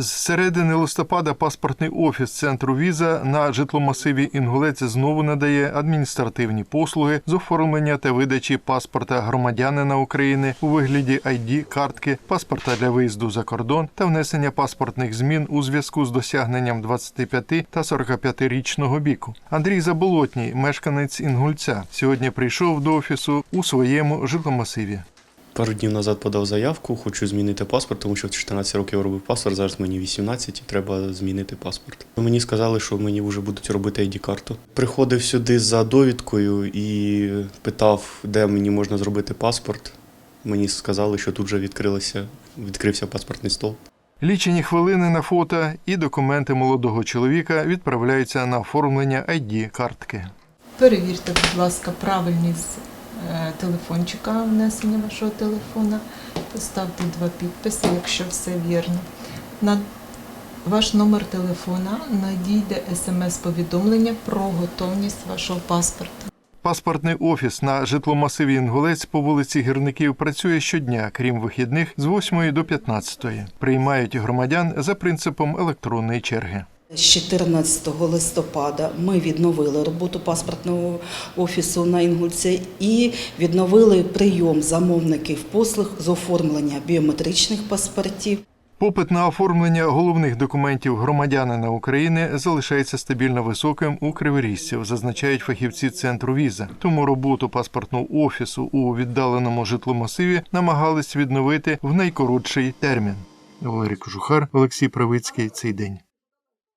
З середини листопада паспортний офіс центру віза на житломасиві Інгулець знову надає адміністративні послуги з оформлення та видачі паспорта громадянина України у вигляді ID, картки, паспорта для виїзду за кордон та внесення паспортних змін у зв'язку з досягненням 25 та 45-річного віку. Андрій Заболотній, мешканець Інгульця, сьогодні прийшов до офісу у своєму житломасиві. Пару днів назад подав заявку, хочу змінити паспорт, тому що в 14 років робив паспорт, зараз мені 18 і треба змінити паспорт. Мені сказали, що мені вже будуть робити ID-карту. Приходив сюди за довідкою і питав, де мені можна зробити паспорт. Мені сказали, що тут вже відкрилося, відкрився паспортний стол. Лічені хвилини на фото і документи молодого чоловіка відправляються на оформлення ID картки. Перевірте, будь ласка, правильність телефончика внесення вашого телефона. Поставте два підписи, якщо все вірно. На ваш номер телефона надійде смс-повідомлення про готовність вашого паспорта. Паспортний офіс на житломасиві Інгулець по вулиці Гірників працює щодня, крім вихідних, з 8 до 15. Приймають громадян за принципом електронної черги. З 14 листопада ми відновили роботу паспортного офісу на Інгульці і відновили прийом замовників послуг з оформлення біометричних паспортів. Попит на оформлення головних документів громадянина України залишається стабільно високим у криворіжців, зазначають фахівці центру віза. Тому роботу паспортного офісу у віддаленому житломасиві намагались відновити в найкоротший термін. Валерій Кожухар, Олексій Правицький. Цей день.